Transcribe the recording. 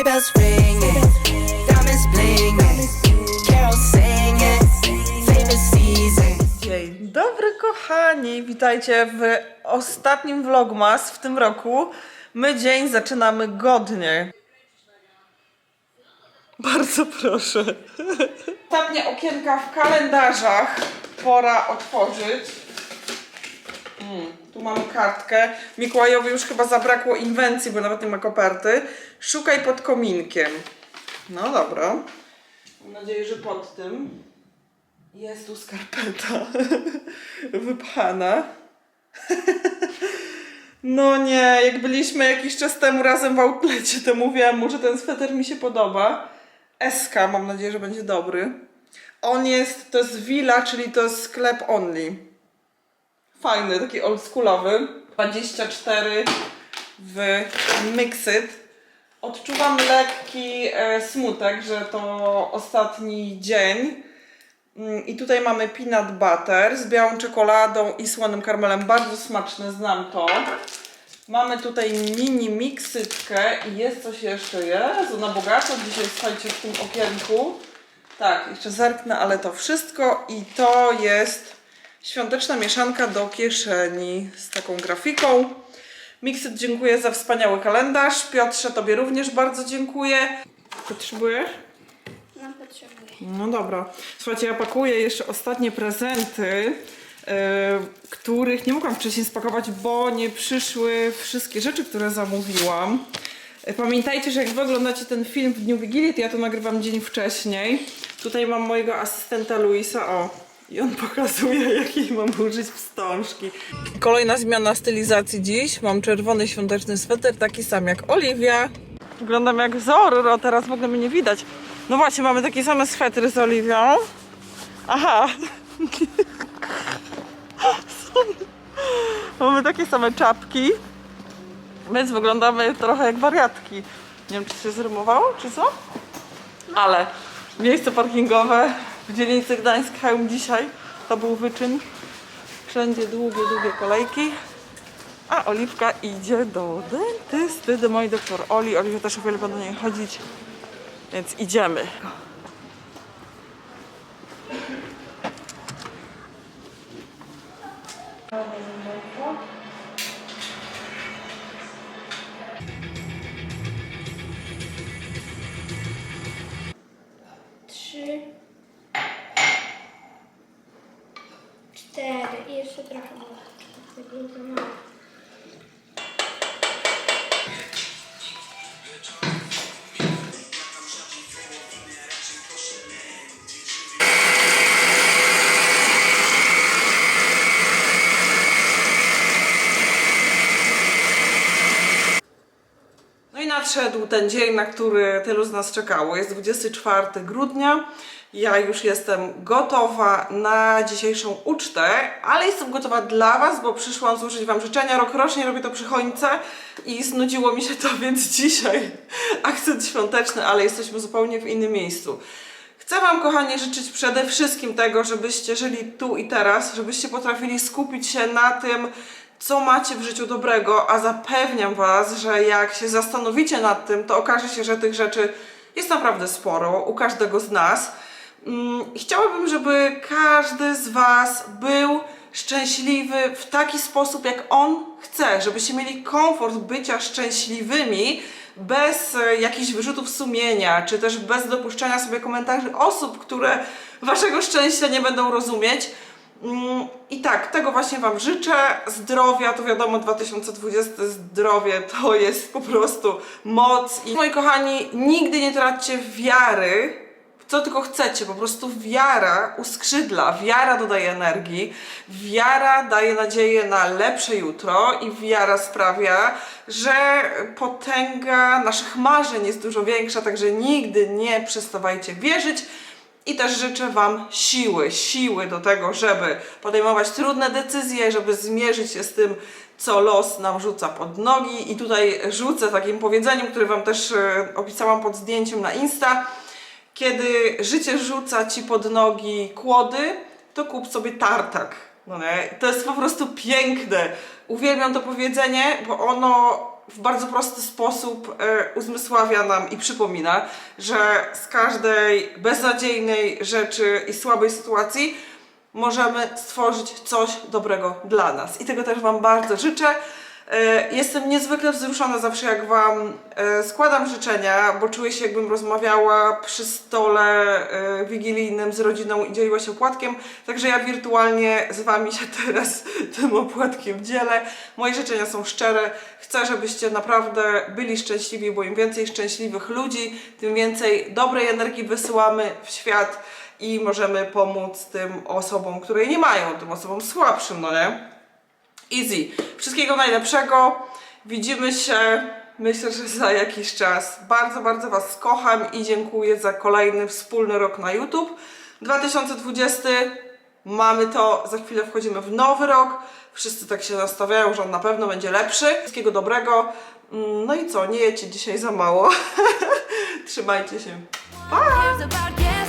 Sleigh bells ringing, diamonds blinging, carols singing, season. Dzień dobry kochani, witajcie w ostatnim vlogmas w tym roku. My dzień zaczynamy godnie. Bardzo proszę. Ostatnie okienka w kalendarzach pora otworzyć. Mm, tu mamy kartkę. Mikołajowi już chyba zabrakło inwencji, bo nawet nie ma koperty. Szukaj pod kominkiem. No dobra. Mam nadzieję, że pod tym. Jest tu skarpeta wypchana. No nie, jak byliśmy jakiś czas temu razem w outlecie, to mówiłam mu, że ten sweter mi się podoba. SK, mam nadzieję, że będzie dobry. On jest, to jest Villa, czyli to jest sklep only. Fajny, taki oldschoolowy. 24 w Mixit. Odczuwam lekki e, smutek, że to ostatni dzień. Mm, I tutaj mamy peanut butter z białą czekoladą i słonym karmelem. Bardzo smaczne, znam to. Mamy tutaj mini miksytkę i jest coś jeszcze. Jezu, na bogato dzisiaj słuchajcie w tym okienku. Tak, jeszcze zerknę, ale to wszystko i to jest świąteczna mieszanka do kieszeni z taką grafiką. Miksyt dziękuję za wspaniały kalendarz. Piotrze, Tobie również bardzo dziękuję. Potrzebujesz? No potrzebuję. No dobra. Słuchajcie, ja pakuję jeszcze ostatnie prezenty, yy, których nie mogłam wcześniej spakować, bo nie przyszły wszystkie rzeczy, które zamówiłam. Yy, Pamiętajcie, że jak wy oglądacie ten film w dniu Wigilii, to ja to nagrywam dzień wcześniej. Tutaj mam mojego asystenta Luisa, o. I on pokazuje, jakiej mam użyć wstążki. Kolejna zmiana stylizacji dziś. Mam czerwony świąteczny sweter, taki sam jak Oliwia. Wyglądam jak Zorro, teraz w ogóle mnie nie widać. No właśnie, mamy takie same swetry z Oliwią. Aha. mamy takie same czapki. Więc wyglądamy trochę jak wariatki. Nie wiem, czy się zrymowało, czy co? Ale miejsce parkingowe w dzielnicy Gdańsk Chełm dzisiaj to był wyczyn. Wszędzie długie, długie kolejki. A Oliwka idzie do dentysty, do mojej doktor Oli. Oliwia też uwielbia do niej chodzić. Więc idziemy. Cztery. I jeszcze nadszedł ten dzień, na który tylu z nas czekało. Jest 24 grudnia. Ja już jestem gotowa na dzisiejszą ucztę, ale jestem gotowa dla Was, bo przyszłam złożyć Wam życzenia. Rokrocznie robię to przy choince i znudziło mi się to, więc dzisiaj akcent świąteczny, ale jesteśmy zupełnie w innym miejscu. Chcę Wam, kochani, życzyć przede wszystkim tego, żebyście żyli tu i teraz, żebyście potrafili skupić się na tym, co macie w życiu dobrego, a zapewniam Was, że jak się zastanowicie nad tym, to okaże się, że tych rzeczy jest naprawdę sporo u każdego z nas. Mm, Chciałabym, żeby każdy z Was był szczęśliwy w taki sposób, jak on chce, żebyście mieli komfort bycia szczęśliwymi bez e, jakichś wyrzutów sumienia, czy też bez dopuszczania sobie komentarzy osób, które Waszego szczęścia nie będą rozumieć. Mm, I tak, tego właśnie Wam życzę. Zdrowia, to wiadomo, 2020 zdrowie to jest po prostu moc. I moi kochani, nigdy nie traćcie wiary w co tylko chcecie. Po prostu wiara uskrzydla, wiara dodaje energii, wiara daje nadzieję na lepsze jutro i wiara sprawia, że potęga naszych marzeń jest dużo większa, także nigdy nie przestawajcie wierzyć. I też życzę Wam siły, siły do tego, żeby podejmować trudne decyzje, żeby zmierzyć się z tym, co los nam rzuca pod nogi. I tutaj rzucę takim powiedzeniem, które Wam też e, opisałam pod zdjęciem na Insta. Kiedy życie rzuca Ci pod nogi kłody, to kup sobie tartak. No nie? To jest po prostu piękne. Uwielbiam to powiedzenie, bo ono w bardzo prosty sposób e, uzmysławia nam i przypomina, że z każdej beznadziejnej rzeczy i słabej sytuacji możemy stworzyć coś dobrego dla nas. I tego też Wam bardzo życzę. E, Jestem niezwykle wzruszona zawsze, jak Wam e, składam życzenia, bo czuję się, jakbym rozmawiała przy stole e, wigilijnym z rodziną i dzieliła się opłatkiem. Także ja wirtualnie z Wami się teraz tym opłatkiem dzielę. Moje życzenia są szczere. Chcę, żebyście naprawdę byli szczęśliwi, bo im więcej szczęśliwych ludzi, tym więcej dobrej energii wysyłamy w świat i możemy pomóc tym osobom, które nie mają, tym osobom słabszym, no nie? Easy. Wszystkiego najlepszego. Widzimy się, myślę, że za jakiś czas. Bardzo, bardzo Was kocham i dziękuję za kolejny wspólny rok na YouTube. 2020 mamy to, za chwilę wchodzimy w nowy rok. Wszyscy tak się nastawiają, że on na pewno będzie lepszy. Wszystkiego dobrego. Mm, No i co, nie jecie dzisiaj za mało. Trzymajcie się. yesterday.